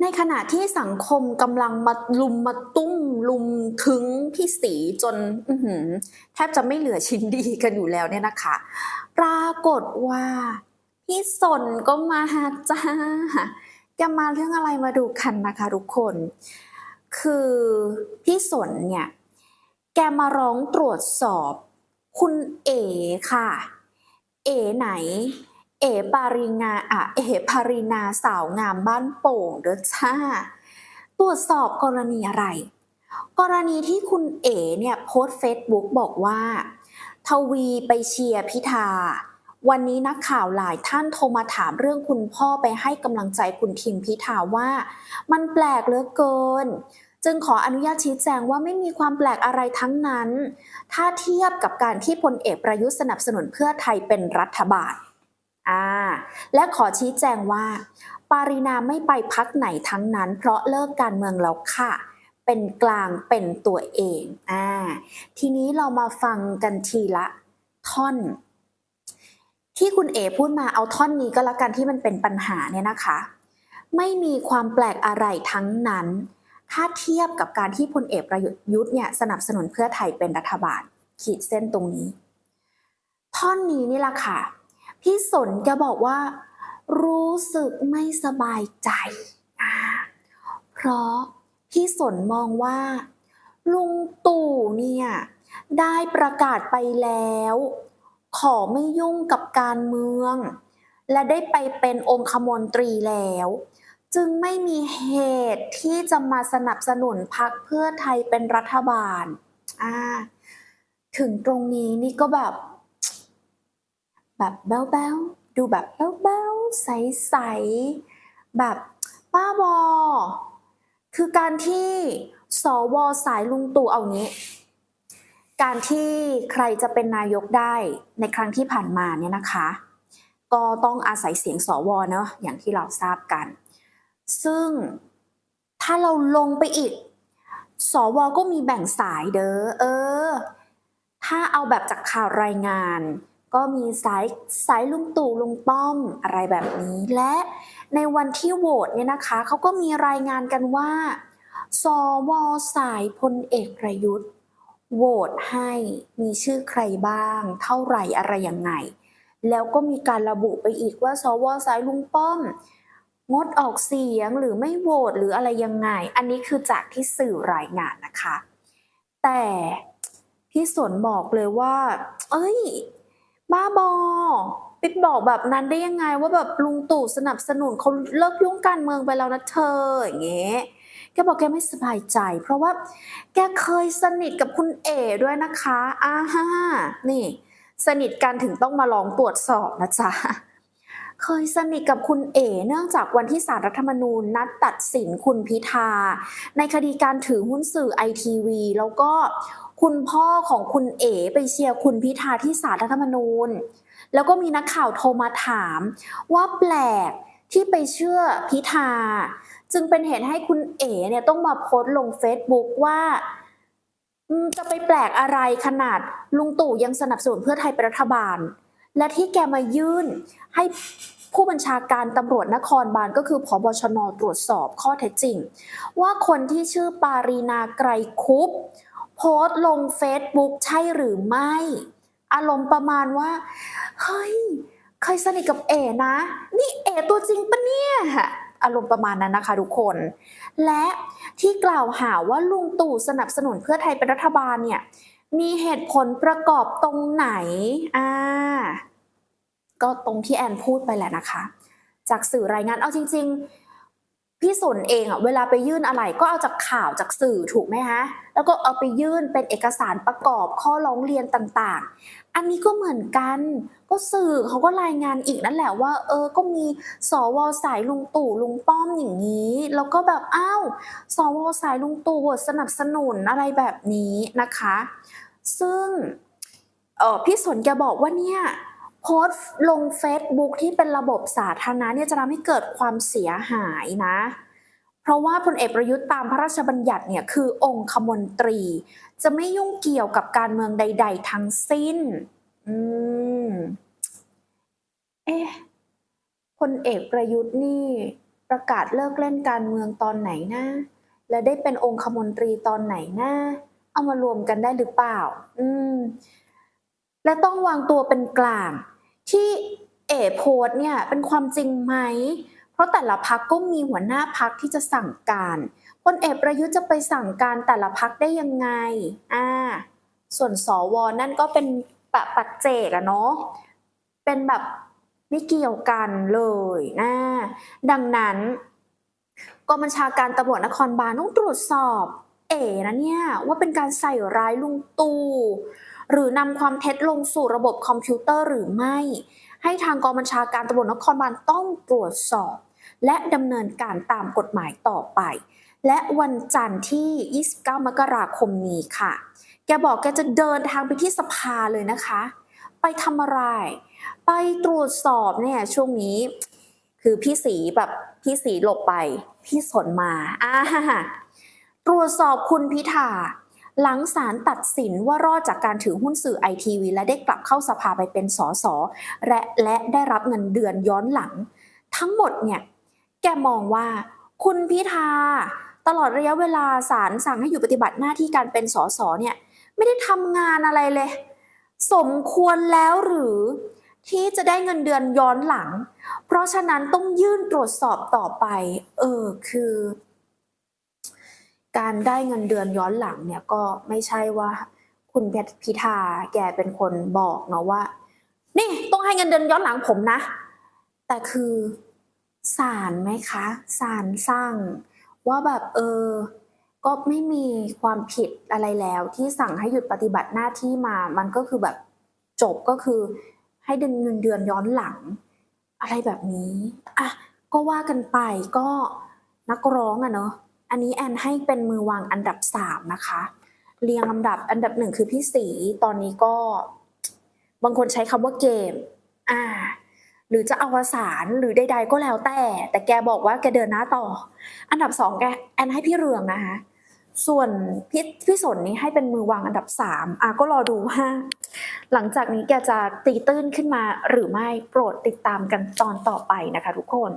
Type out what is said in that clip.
ในขณะที่สังคมกำลังมาลุมมาตุ้มลุมถึงพี่ศรีจนแทบจะไม่เหลือชิ้นดีกันอยู่แล้วเนี่ยนะคะ ปรากฏว่า พี่สนก็มาจ้าแกมาเรื่องอะไรมาดูกันนะคะทุกคน คือพี่สนเนี่ย แกมาร้องตรวจสอบ คุณเอ๋ค่ะ เอ๋ไหน เอ๋ปารินาอะเอ๋ปารินาสาวงามบ้านโป่งเด้อจ้าตรวจสอบกรณีอะไร กรณีที่คุณเอ๋เนี่ยโพสเฟซบุ๊กบอกว่า ทวีไปเชียร์พิธา วันนี้นักข่าวหลายท่านโทรมาถามเรื่องคุณพ่อไปให้กำลังใจคุณทิมพิธาว่า มันแปลกเหลือเกิน จึงขออนุญาตชี้แจงว่าไม่มีความแปลกอะไรทั้งนั้น ถ้าเทียบกับการที่พลเอกประยุทธ์สนับสนุนเพื่อไทยเป็นรัฐบาล อ่าและขอชี้แจงว่า ปารินาไม่ไปพักไหนทั้งนั้น เพราะเลิกการเมืองแล้วค่ะ เป็นกลางเป็นตัวเองอ่าทีนี้เรามาฟังกันทีละท่อน ที่คุณเอพูดมาเอาท่อนนี้ก็แล้วกันที่มันเป็นปัญหาเนี่ยนะคะ ไม่มีความแปลกอะไรทั้งนั้น ถ้าเทียบกับการที่พลเอกประยุทธ์เนี่ยสนับสนุนเพื่อไทยเป็นรัฐบาล ขีดเส้นตรงนี้ ท่อนนี้นี่แหละค่ะ พี่สนแกบอกว่า รู้สึกไม่สบายใจ เพราะพี่สนมองว่า ลุงตู่เนี่ย ได้ประกาศไปแล้ว ขอไม่ยุ่งกับการเมือง และได้ไปเป็นองคมนตรีแล้ว จึงไม่มีเหตุที่จะมาสนับสนุนพรรคเพื่อไทยเป็นรัฐบาลอ่าถึงตรงนี้นี่ก็แบบ แบบแบ๊วๆดูแบบแบ๊วๆใสๆแบบป้าบอ คือการที่สวสายลุงตู่เอางี้ การที่ใครจะเป็นนายกได้ในครั้งที่ผ่านมาเนี่ยนะคะ ก็ต้องอาศัยเสียงสวเนอะอย่างที่เราทราบกัน ซึ่งถ้าเราลงไปอีก สวก็มีแบ่งสายเด้อเออ ถ้าเอาแบบจากข่าวรายงาน ก็มีสายสายลุงตู่ลุงป้อมอะไรแบบนี้ และในวันที่โหวตเนี่ยนะคะเขาก็มีรายงานกันว่าสวสายพลเอกประยุทธ์โหวตให้มีชื่อใครบ้าง เท่าไหร่อะไรยังไง แล้วก็มีการระบุไปอีกว่า สวสายลุงป้อม งดออกเสียงหรือไม่โหวตหรืออะไรยังไง อันนี้คือจากที่สื่อรายงานนะคะ แต่พี่สนบอกเลยว่า เอ้ย บ้าบอไปบอกแบบนั้นได้ยังไงว่าแบบลุงตู่สนับสนุนเขาเลิกยุ่งการเมืองไปแล้วนะเธออย่างเงี้ยแกบอกแกไม่สบายใจ เพราะว่า แกเคยสนิทกับคุณเอด้วยนะคะอ่าฮ่านี่ สนิทกันถึงต้องมาลองตรวจสอบนะจ๊ะ เคยสนิทกับคุณเอ๋เนื่องจากวันที่สารรัฐธรรมนูญนัดตัดสินคุณพิธา ในคดีการถือหุ้นสื่อไอทีวีแล้วก็คุณพ่อของคุณเอ๋ไปเชียร์คุณพิธาที่สารรัฐธรรมนูญ แล้วก็มีนักข่าวโทรมาถาม ว่าแปลกที่ไปเชื่อพิธา จึงเป็นเหตุให้คุณเอ๋เนี่ยต้องมาโพสต์ลงเฟซบุ๊กว่าจะไปแปลกอะไรขนาดลุงตู่ยังสนับสนุนเพื่อไทยเป็นรัฐบาล และที่แกมายื่นให้ผู้บัญชาการตำรวจนครบาลก็คือผบชนตรวจสอบข้อเท็จจริง ว่าคนที่ชื่อปารีนาไกรคุปโพสต์ลงเฟซบุ๊กใช่หรือไม่ อารมณ์ประมาณว่า เฮ้ย เคยสนิทกับเอนะ นี่เอตัวจริงปะเนี่ยอารมณ์ประมาณนั้นนะคะทุกคน และที่กล่าวหาว่าลุงตู่สนับสนุนเพื่อไทยเป็นรัฐบาลเนี่ย มีเหตุผลประกอบตรงไหน อ่า ก็ตรงที่แอนพูดไปแหละนะคะ จากสื่อรายงาน เอาจริง ๆ พี่สนเองอะเวลาไปยื่นอะไรก็เอาจากข่าวจากสื่อถูกไหมฮะ แล้วก็เอาไปยื่นเป็นเอกสารประกอบข้อร้องเรียนต่างๆ อันนี้ก็เหมือนกัน ก็สื่อเขาก็รายงานอีกนั่นแหละว่า เออ ก็มีสวสายลุงตู่ลุงป้อมอย่างนี้ แล้วก็แบบอ้าวสวสายลุงตู่สนับสนุนอะไรแบบนี้นะคะ ซึ่งพี่สนแกบอกว่าเนี่ยโพสต์ลง Facebook ที่เป็นระบบสาธารณะเนี่ยจะทำให้เกิดความเสียหายนะ เพราะว่าพลเอกประยุทธ์ตามพระราชบัญญัติเนี่ยคือองคมนตรี จะไม่ยุ่งเกี่ยวกับการเมืองใด ๆ ทั้งสิ้น อืม เอ๊ะพลเอกประยุทธ์นี่ ประกาศเลิกเล่นการเมืองตอนไหนนะ และได้เป็นองคมนตรีตอนไหนนะ เอามารวมกันได้หรือเปล่า อืม และต้องวางตัวเป็นกลาง ที่เอโพสเนี่ยเป็นความจริงไหม เพราะแต่ละพักก็มีหัวหน้าพักที่จะสั่งการพลเอกประยุทธ์จะไปสั่งการแต่ละพักได้ยังไง อ่า ส่วนสวนั่นก็เป็นปะปัจเจกอะเนาะ เป็นแบบไม่เกี่ยวกันเลยนะดังนั้นกองบัญชาการตำรวจนครบาลต้องตรวจสอบ เอ๋นะเนี่ยว่าเป็นการใส่ร้ายลุงตู่หรือนำความเท็จลงสู่ระบบคอมพิวเตอร์หรือไม่ ให้ทางกองบัญชาการตำรวจนครบาลต้องตรวจสอบ และดำเนินการตามกฎหมายต่อไป และวันจันทร์ที่ 29 มกราคมนี้ค่ะ แกบอกแกจะเดินทางไปที่สภาเลยนะคะ ไปทำอะไร ไปตรวจสอบเนี่ยช่วงนี้ คือพี่สีแบบพี่สีหลบไป พี่สนมาอ่า ตรวจสอบคุณพิธาหลังศาลตัดสินว่ารอดจากการถือหุ้นสื่อไอทีวีและได้กลับเข้าสภาไปเป็นสสและและได้รับเงินเดือนย้อนหลัง ทั้งหมดเนี่ยแกมองว่าคุณพิธาตลอดระยะเวลาศาลสั่งให้อยู่ปฏิบัติหน้าที่การเป็นสสเนี่ยไม่ได้ทำงานอะไรเลย สมควรแล้วหรือที่จะได้เงินเดือนย้อนหลัง เพราะฉะนั้นต้องยื่นตรวจสอบต่อไป เออคือ การได้เงินเดือนย้อนหลังเนี่ยก็ไม่ใช่ว่าคุณพิธาแกเป็นคนบอกเนาะว่า นี่ต้องให้เงินเดือนย้อนหลังผมนะ แต่คือศาลไหมคะศาลสั่งว่าแบบเออ ก็ไม่มีความผิดอะไรแล้ว ที่สั่งให้หยุดปฏิบัติหน้าที่มา มันก็คือแบบจบก็คือ ให้เดือนเงินเดือนย้อนหลัง อะไรแบบนี้อะก็ว่ากันไปก็นักร้องอะเนาะ อันนี้แอนให้เป็นมือวางอันดับสามนะคะ เรียงลำดับอันดับหนึ่งคือพี่สีตอนนี้ก็ บางคนใช้คำว่าเกม อ่า หรือจะอวสานหรือใด ๆ ก็แล้วแต่ แต่แกบอกว่าแกเดินหน้าต่อ อันดับสองแกแอนให้พี่เรืองนะคะส่วนพี่พี่สนนี้ให้เป็นมือวางอันดับสามอะก็รอดูว่าหลังจากนี้แกจะตีตื้นขึ้นมาหรือไม่โปรดติดตามกันตอนต่อไปนะคะทุกคน